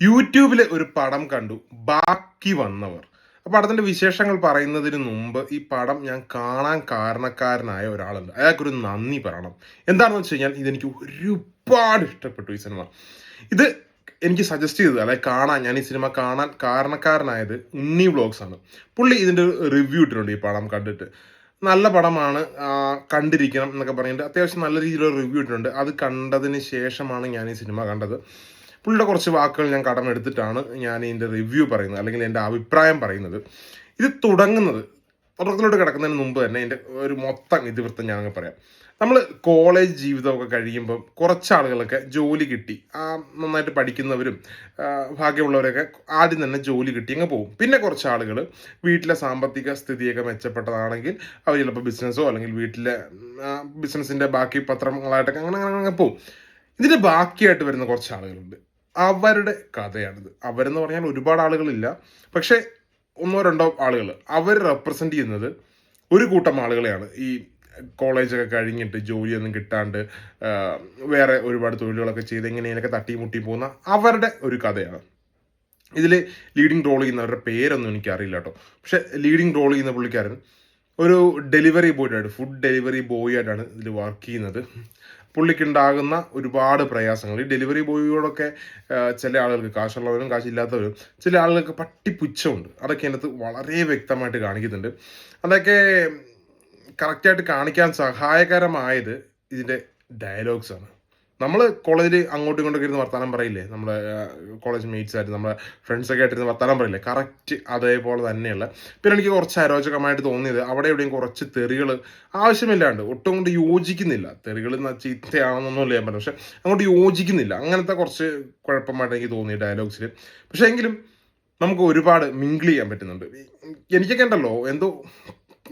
യൂട്യൂബിൽ ഒരു പടം കണ്ടു. ബാക്കി വന്നവർ. ആ പടത്തിന്റെ വിശേഷങ്ങൾ പറയുന്നതിന് മുമ്പ് ഈ പടം ഞാൻ കാണാൻ കാരണക്കാരനായ ഒരാളുണ്ട്. അയാൾക്കൊരു നന്ദി പറയണം. എന്താണെന്ന് വെച്ച് കഴിഞ്ഞാൽ ഇതെനിക്ക് ഒരുപാട് ഇഷ്ടപ്പെട്ടു ഈ സിനിമ. ഇത് എനിക്ക് സജസ്റ്റ് ചെയ്തത് അല്ലെ കാണാൻ ഞാൻ ഈ സിനിമ കാണാൻ കാരണക്കാരനായത് ഉണ്ണി വ്ളോഗ്സ് ആണ്. പുള്ളി ഇതിന്റെ റിവ്യൂ ഇട്ടിട്ടുണ്ട് ഈ പടം കണ്ടിട്ട്. നല്ല പടമാണ് കണ്ടിരിക്കണം എന്നൊക്കെ പറഞ്ഞിട്ട് അത്യാവശ്യം നല്ല രീതിയിലുള്ള റിവ്യൂ ഇട്ടിട്ടുണ്ട്. അത് കണ്ടതിന് ശേഷമാണ് ഞാൻ ഈ സിനിമ കണ്ടത്. പുള്ളിയുടെ കുറച്ച് വാക്കുകൾ ഞാൻ കടമെടുത്തിട്ടാണ് ഞാൻ ഇതിന്റെ റിവ്യൂ പറയുന്നത് അല്ലെങ്കിൽ എന്റെ അഭിപ്രായം പറയുന്നത്. ഇത് തുടങ്ങുന്നത് തുടക്കത്തിലോട്ട് കിടക്കുന്നതിന് മുമ്പ് തന്നെ എന്റെ ഒരു മൊത്തം ഇതിവൃത്തം ഞാനങ്ങ് പറയാം. നമ്മൾ കോളേജ് ജീവിതമൊക്കെ കഴിയുമ്പം കുറച്ച് ആളുകളൊക്കെ ജോലി കിട്ടി. നന്നായിട്ട് പഠിക്കുന്നവരും ഭാഗ്യമുള്ളവരൊക്കെ ആദ്യം തന്നെ ജോലി കിട്ടി അങ്ങ് പോകും. പിന്നെ കുറച്ച് ആളുകൾ വീട്ടിലെ സാമ്പത്തിക സ്ഥിതിയൊക്കെ മെച്ചപ്പെട്ടതാണെങ്കിൽ അവർ ചിലപ്പോൾ ബിസിനസ്സോ അല്ലെങ്കിൽ വീട്ടിലെ ബിസിനസ്സിന്റെ ബാക്കി പത്രങ്ങളായിട്ടൊക്കെ അങ്ങനെ അങ്ങനെ അങ്ങനെ പോകും. ഇതിന്റെ ബാക്കിയായിട്ട് വരുന്ന കുറച്ച് ആളുകളുണ്ട്. അവരുടെ കഥയാണിത്. അവരെന്ന് പറഞ്ഞാൽ ഒരുപാട് ആളുകളില്ല. പക്ഷേ ഒന്നോ രണ്ടോ ആളുകൾ അവർ റെപ്രസെന്റ് ചെയ്യുന്നത് ഒരു കൂട്ടം ആളുകളെയാണ്. ഈ കോളേജൊക്കെ കഴിഞ്ഞിട്ട് ജോലിയൊന്നും കിട്ടാണ്ട് വേറെ ഒരുപാട് തൊഴിലുകളൊക്കെ ചെയ്ത് എങ്ങനെയൊക്കെ തട്ടിമുട്ടി പോകുന്ന അവരുടെ ഒരു കഥയാണ്. ഇതിൽ ലീഡിങ് റോൾ ചെയ്യുന്നവരുടെ പേരൊന്നും എനിക്കറിയില്ല കേട്ടോ. പക്ഷെ ലീഡിങ് റോൾ ചെയ്യുന്ന പുള്ളിക്കാരൻ ഒരു ഡെലിവറി ബോയ് ആയിട്ട് ഫുഡ് ഡെലിവറി ബോയ് ആയിട്ടാണ് ഇതിൽ വർക്ക് ചെയ്യുന്നത്. പുള്ളിക്കുണ്ടാകുന്ന ഒരുപാട് പ്രയാസങ്ങൾ. ഈ ഡെലിവറി ബോയിയോടൊക്കെ ചില ആളുകൾക്ക് കാശുള്ളവരും കാശില്ലാത്തവരും ചില ആളുകൾക്ക് പട്ടിപ്പുച്ഛമുണ്ട്. അതൊക്കെ അതിനകത്ത് വളരെ വ്യക്തമായിട്ട് കാണിക്കുന്നുണ്ട്. അതൊക്കെ കറക്റ്റായിട്ട് കാണിക്കാൻ സഹായകരമായത് ഇതിന്റെ ഡയലോഗ്സ് ആണ്. നമ്മൾ കോളേജിൽ അങ്ങോട്ടും ഇങ്ങോട്ടൊക്കെ ഇരുന്ന് വർത്താനം പറയില്ലേ? നമ്മുടെ കോളേജ് മേറ്റ്സ് ആയിട്ട് നമ്മുടെ ഫ്രണ്ട്സൊക്കെ ആയിട്ട് ഇരുന്ന് വർത്താനം പറയില്ലേ? കറക്റ്റ് അതേപോലെ തന്നെയുള്ള. പിന്നെ എനിക്ക് കുറച്ച് അരോചകമായിട്ട് തോന്നിയത് അവിടെ എവിടെയും കുറച്ച് തെറികൾ ആവശ്യമില്ലാണ്ട് ഒട്ടും കൊണ്ട് യോജിക്കുന്നില്ല. തെറികൾ ചീത്തയാണെന്നൊന്നും ഞാൻ പറഞ്ഞു പക്ഷെ അങ്ങോട്ട് യോജിക്കുന്നില്ല. അങ്ങനത്തെ കുറച്ച് കുഴപ്പമായിട്ട് എനിക്ക് തോന്നി ഡയലോഗ്സിൽ പക്ഷെ എങ്കിലും നമുക്ക് ഒരുപാട് മിങ്കിൾ ചെയ്യാൻ പറ്റുന്നുണ്ട്. എനിക്കൊക്കെ ഉണ്ടല്ലോ എന്തോ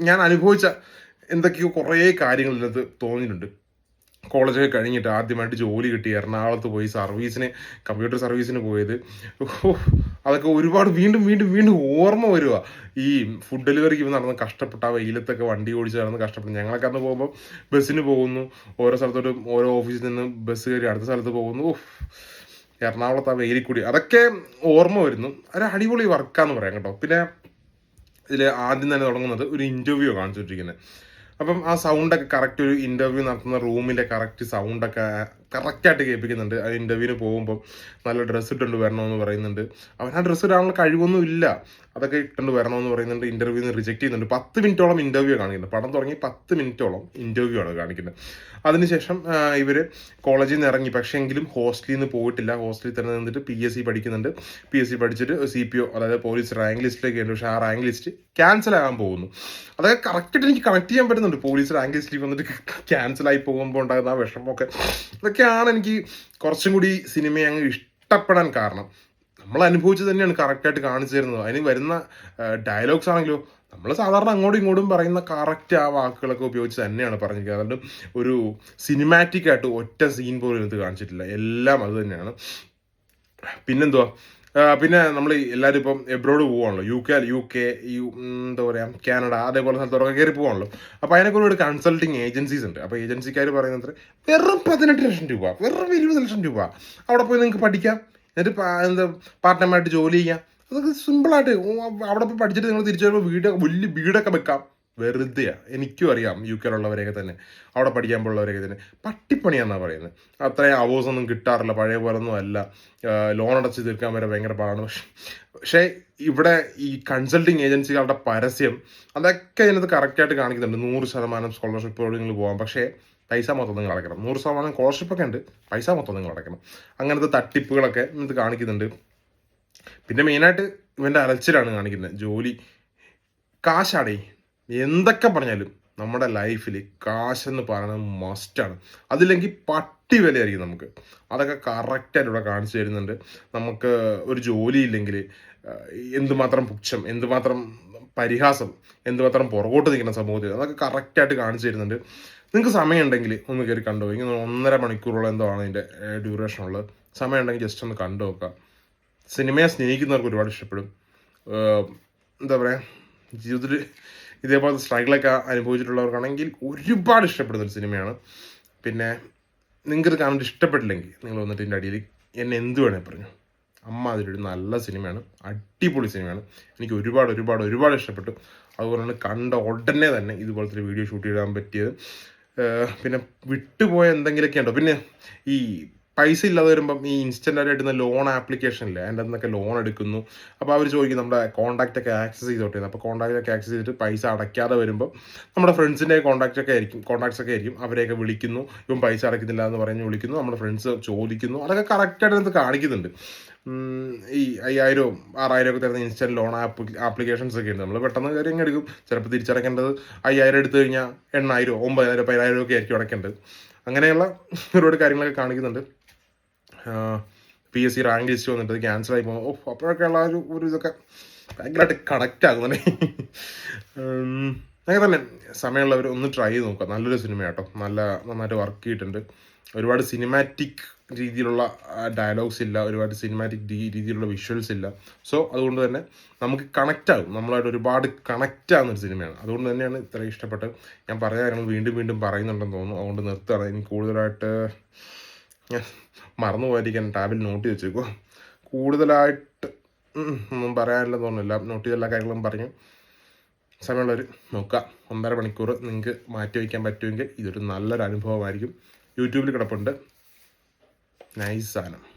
ഞാൻ അനുഭവിച്ച എന്തൊക്കെയോ കുറേ കാര്യങ്ങൾ ഇതിനകത്ത് തോന്നിയിട്ടുണ്ട്. കോളേജൊക്കെ കഴിഞ്ഞിട്ട് ആദ്യമായിട്ട് ജോലി കിട്ടി. എറണാകുളത്ത് പോയി സർവീസിന് കമ്പ്യൂട്ടർ സർവീസിന് പോയത്. അതൊക്കെ ഒരുപാട് വീണ്ടും വീണ്ടും വീണ്ടും ഓർമ്മ വരിക ഈ ഫുഡ് ഡെലിവറിക്ക് നടന്ന് കഷ്ടപ്പെട്ട. വെയിലത്തൊക്കെ വണ്ടി ഓടിച്ച് നടന്ന് കഷ്ടപ്പെട്ടു. ഞങ്ങളൊക്കെ അന്ന് പോകുമ്പോൾ ബസ്സിന് പോകുന്നു. ഓരോ സ്ഥലത്തോട്ടും ഓരോ ഓഫീസിൽ നിന്ന് ബസ് കയറി അടുത്ത സ്ഥലത്ത് പോകുന്നു. എറണാകുളത്ത് ആ വെയിലിൽ കൂടി. അതൊക്കെ ഓർമ്മ വരുന്നു. ഒരു അടിപൊളി വർക്കാന്ന് പറയാം കേട്ടോ. പിന്നെ ഇതിൽ ആദ്യം തന്നെ തുടങ്ങുന്നത് ഒരു ഇന്റർവ്യൂ കാണിച്ചുകൊണ്ടിരിക്കുന്നത് അപ്പം ആ സൗണ്ടൊക്കെ കറക്റ്റ് ഒരു ഇന്റർവ്യൂ നടത്തുന്ന റൂമിലെ കറക്റ്റ് സൗണ്ടൊക്കെ കറക്റ്റായിട്ട് കേൾപ്പിക്കുന്നുണ്ട്. ആ ഇന്റർവ്യൂവിന് പോകുമ്പോൾ നല്ല ഡ്രസ്സ് ഇട്ടുകൊണ്ട് വരണമെന്ന് പറയുന്നുണ്ട്. അവൻ ആ ഡ്രസ്സ് ഇടാനുള്ള കഴിവൊന്നും ഇല്ല. അതൊക്കെ ഇട്ടുകൊണ്ട് വരണമെന്ന് പറയുന്നുണ്ട്. ഇന്റർവ്യൂന്ന് റിജക്റ്റ് ചെയ്യുന്നുണ്ട്. പത്ത് മിനിറ്റോളം ഇന്റർവ്യൂ കാണിക്കുന്നുണ്ട് പടം തുടങ്ങി പത്ത് മിനിറ്റോളം ഇന്റർവ്യൂ ആണ് കാണിക്കുന്നത്. അതിനുശേഷം ഇവർ കോളേജിൽ നിന്ന് ഇറങ്ങി. പക്ഷേ എങ്കിലും ഹോസ്റ്റലിൽ നിന്ന് പോയിട്ടില്ല. ഹോസ്റ്റലിൽ തന്നെ നിന്നിട്ട് പി എസ് സി പഠിക്കുന്നുണ്ട്. പി എസ് സി പഠിച്ചിട്ട് സി പി ഒ അതായത് പോലീസ് റാങ്ക് ലിസ്റ്റിലേക്ക് ഉണ്ട് പക്ഷേ ആ റാങ്ക് ലിസ്റ്റ് ക്യാൻസൽ ആകാൻ പോകുന്നു. അതൊക്കെ കറക്റ്റായിട്ട് എനിക്ക് കണക്ട് ചെയ്യാൻ പറ്റുന്നുണ്ട്. പോലീസ് റാങ്ക് ലിസ്റ്റിൽ വന്നിട്ട് ക്യാൻസൽ ആയി പോകുമ്പോൾ ഉണ്ടാകുന്ന ആ വിഷമമൊക്കെ. ഇതൊക്കെയാണ് എനിക്ക് കുറച്ചും കൂടി സിനിമയെ അങ്ങ് ഇഷ്ടപ്പെടാൻ കാരണം. നമ്മൾ അനുഭവിച്ചു തന്നെയാണ് കറക്റ്റായിട്ട് കാണിച്ചു തരുന്നത്. അതിന് വരുന്ന ഡയലോഗ്സ് ആണെങ്കിലോ നമ്മൾ സാധാരണ അങ്ങോട്ടും ഇങ്ങോട്ടും പറയുന്ന കറക്റ്റ് ആ വാക്കുകളൊക്കെ ഉപയോഗിച്ച് തന്നെയാണ് പറഞ്ഞിരിക്കുന്നത്. അതുകൊണ്ട് ഒരു സിനിമാറ്റിക് ആയിട്ട് ഒറ്റ സീൻ പോലും ഇത് കാണിച്ചിട്ടില്ല. എല്ലാം അത് തന്നെയാണ്. പിന്നെന്തുവാ? പിന്നെ നമ്മൾ എല്ലാവരും ഇപ്പം abroad പോവാണല്ലോ. U K U K U എന്താ പറയുക കാനഡ അതേപോലെ സ്ഥലത്തോടൊക്കെ കയറി പോവാണല്ലോ. അപ്പോൾ അതിനൊക്കെ ഒരു കൺസൾട്ടിങ് ഏജൻസീസ് ഉണ്ട്. അപ്പോൾ ഏജൻസിക്കാർ പറയുന്നത് വെറും പതിനെട്ട് ലക്ഷം രൂപ വെറും ഇരുപത് ലക്ഷം രൂപ. അവിടെ പോയി നിങ്ങൾക്ക് പഠിക്കാം. എന്നിട്ട് എന്താ പാർട്ട് ടൈമായിട്ട് ജോലി ചെയ്യാം. അതൊക്കെ സിമ്പിളായിട്ട് അവിടെ പോയി പഠിച്ചിട്ട് നിങ്ങൾ തിരിച്ചു വരുമ്പോൾ വീടൊക്കെ വലിയ വീടൊക്കെ വെക്കാം. വെറുതെയാ. എനിക്കും അറിയാം യു കെയിലുള്ളവരെയൊക്കെ തന്നെ. അവിടെ പഠിക്കാൻ പോലുള്ളവരെയൊക്കെ തന്നെ. പട്ടിപ്പണിയാന്നാണ് പറയുന്നത്. അത്രയും അവേഴ്സ് ഒന്നും കിട്ടാറില്ല. പഴയ പോലെ ഒന്നും അല്ല ലോൺ അടച്ച് തീർക്കാൻ വരെ ഭയങ്കര പാടാണ്. പക്ഷെ പക്ഷേ ഇവിടെ ഈ കൺസൾട്ടിങ് ഏജൻസികളുടെ പരസ്യം അതൊക്കെ ഇതിനകത്ത് കറക്റ്റായിട്ട് കാണിക്കുന്നുണ്ട്. നൂറ് ശതമാനം സ്കോളർഷിപ്പോട് നിങ്ങൾ പോകാം പക്ഷേ പൈസ മൊത്തം നിങ്ങൾ അടയ്ക്കണം നൂറ് ശതമാനം സ്കോളർഷിപ്പ് ഒക്കെ ഉണ്ട്. പൈസ മൊത്തം നിങ്ങൾ അടയ്ക്കണം അങ്ങനത്തെ തട്ടിപ്പുകളൊക്കെ ഇതിനകത്ത് കാണിക്കുന്നുണ്ട്. പിന്നെ മെയിനായിട്ട് ഇവന്റെ അലച്ചിലാണ് കാണിക്കുന്നത്. ജോലി. കാശാടേ. എന്തൊക്കെ പറഞ്ഞാലും നമ്മുടെ ലൈഫിൽ കാശെന്ന് പറയുന്നത് മസ്റ്റാണ് അതില്ലെങ്കിൽ പട്ടി വിലയായിരിക്കും നമുക്ക്. അതൊക്കെ കറക്റ്റായിട്ട് ഇവിടെ കാണിച്ചു തരുന്നുണ്ട്. നമുക്ക് ഒരു ജോലി ഇല്ലെങ്കിൽ എന്തുമാത്രം പുച്ഛം എന്തുമാത്രം പരിഹാസം എന്തുമാത്രം പുറകോട്ട് നിൽക്കുന്ന സമൂഹത്തിൽ അതൊക്കെ കറക്റ്റായിട്ട് കാണിച്ചു തരുന്നുണ്ട്. നിങ്ങൾക്ക് സമയമുണ്ടെങ്കിൽ ഒന്ന് കയറി കണ്ടു ഇങ്ങനെ ഒന്നര മണിക്കൂറോളം എന്തോ ആണ് അതിന്റെ ഡ്യൂറേഷൻ ഉള്ളത്. സമയമുണ്ടെങ്കിൽ ജസ്റ്റ് ഒന്ന് കണ്ടു നോക്കാം. സിനിമയെ സ്നേഹിക്കുന്നവർക്ക് ഒരുപാട് ഇഷ്ടപ്പെടും. എന്താ പറയുക ജീവിതത്തിൽ ഇതേപോലത്തെ സ്ട്രഗിളൊക്കെ അനുഭവിച്ചിട്ടുള്ളവർക്കാണെങ്കിൽ ഒരുപാട് ഇഷ്ടപ്പെടുന്ന ഒരു സിനിമയാണ്. പിന്നെ നിങ്ങൾക്കത് കാണാൻ ഇഷ്ടപ്പെട്ടില്ലെങ്കിൽ നിങ്ങൾ വന്നിട്ട് ഇതിന്റെ അടിയിൽ എന്നെ എന്ത് വേണേൽ പറഞ്ഞു. അമ്മ അതിലൊരു നല്ല സിനിമയാണ്. അടിപൊളി സിനിമയാണ്. എനിക്ക് ഒരുപാട് ഒരുപാട് ഒരുപാട് ഇഷ്ടപ്പെട്ടു. അതുകൊണ്ടാണ് കണ്ട ഉടനെ തന്നെ ഇതുപോലത്തെ വീഡിയോ ഷൂട്ട് ചെയ്യാൻ പറ്റിയത്. പിന്നെ വിട്ടുപോയ എന്തെങ്കിലുമൊക്കെ ഉണ്ടോ? പിന്നെ ഈ പൈസ ഇല്ലാതെ വരുമ്പം ഈ ഇൻസ്റ്റന്റ് ആയിട്ട് ഇടുന്ന ലോൺ ആപ്ലിക്കേഷൻ ഇല്ല അതിന്റെ നിന്നൊക്കെ ലോൺ എടുക്കുന്നു. അപ്പോൾ അവർ ചോദിക്കും നമ്മുടെ കോൺടാക്റ്റ് ഒക്കെ ആക്സസ് ചെയ്തോട്ടെ അപ്പോൾ കോൺടാക്റ്റ് ഒക്കെ ആക്സസ് ചെയ്തിട്ട് പൈസ അടയ്ക്കാതെ വരുമ്പോൾ നമ്മുടെ ഫ്രണ്ട്സിന്റെ കോൺടാക്റ്റ് ഒക്കെ ആയിരിക്കും കോൺടാക്ട്സ് ഒക്കെ ആയിരിക്കും. അവരെയൊക്കെ വിളിക്കുന്നു. ഇപ്പം പൈസ അടയ്ക്കുന്നില്ല എന്ന് പറഞ്ഞ് വിളിക്കുന്നു. നമ്മുടെ ഫ്രണ്ട്സ് ചോദിക്കുന്നു. അതൊക്കെ കറക്റ്റായിട്ട് ആയിട്ട് കാണിക്കുന്നുണ്ട്. ഈ അയ്യായിരവും ആറായിരം ഒക്കെ തരുന്ന ഇൻസ്റ്റന്റ് ലോൺ ആപ്പ് ആപ്ലിക്കേഷൻസ് ഒക്കെ ഉണ്ട്. നമ്മൾ പെട്ടെന്ന് കാര്യം എടുക്കും. ചിലപ്പോൾ തിരിച്ചടക്കേണ്ടത് അയ്യായിരം എടുത്തു കഴിഞ്ഞാൽ എണ്ണായിരം ഒമ്പതിനായിരം പതിനായിരം ഒക്കെ ആയിരിക്കും അടക്കേണ്ടത് അങ്ങനെയുള്ള ഒരുപാട് കാര്യങ്ങളൊക്കെ കാണിക്കുന്നുണ്ട്. P S C rank list വന്നിട്ട് ക്യാൻസൽ ആയി പോകും. ഓ അപ്പോഴൊക്കെയുള്ള ഉള്ള ഒരു ഒരു ഇതൊക്കെ ഭയങ്കരമായിട്ട് കണക്റ്റ് ആകും ഉം, അങ്ങനെ തന്നെ. സമയമുള്ളവർ ഒന്ന് ട്രൈ ചെയ്ത് നോക്കുക. നല്ലൊരു സിനിമ കേട്ടോ നല്ല നന്നായിട്ട് വർക്ക് ചെയ്തിട്ടുണ്ട്. ഒരുപാട് സിനിമാറ്റിക് രീതിയിലുള്ള ഡയലോഗ്സ് ഇല്ല. ഒരുപാട് സിനിമാറ്റിക് രീതിയിലുള്ള വിഷ്വൽസ് ഇല്ല. സോ അതുകൊണ്ട് തന്നെ നമുക്ക് കണക്റ്റ് ആകും. നമ്മളായിട്ട് ഒരുപാട് കണക്റ്റ് ആകുന്ന ഒരു സിനിമയാണ് അതുകൊണ്ട് തന്നെയാണ് ഇത്ര ഇഷ്ടപ്പെട്ട് ഞാൻ പറഞ്ഞ കാര്യങ്ങൾ വീണ്ടും വീണ്ടും പറയുന്നുണ്ടെന്ന് തോന്നുന്നു. അതുകൊണ്ട് നിർത്തുകയാണ്. ഇനി കൂടുതലായിട്ട് മറന്നു പോയിരിക്കാൻ ടാബിൽ നോട്ട് വെച്ചേക്കോ കൂടുതലായിട്ട് ഒന്നും പറയാനില്ല തോന്നുന്നില്ല. നോട്ട് എല്ലാ കാര്യങ്ങളും പറഞ്ഞു. സമയമുള്ളവർ നോക്കുക. ഒന്നര മണിക്കൂർ നിങ്ങൾക്ക് മാറ്റി വയ്ക്കാൻ പറ്റുമെങ്കിൽ ഇതൊരു നല്ലൊരു അനുഭവമായിരിക്കും യൂട്യൂബിൽ കിടപ്പുണ്ട്. നൈസ് സാധനം.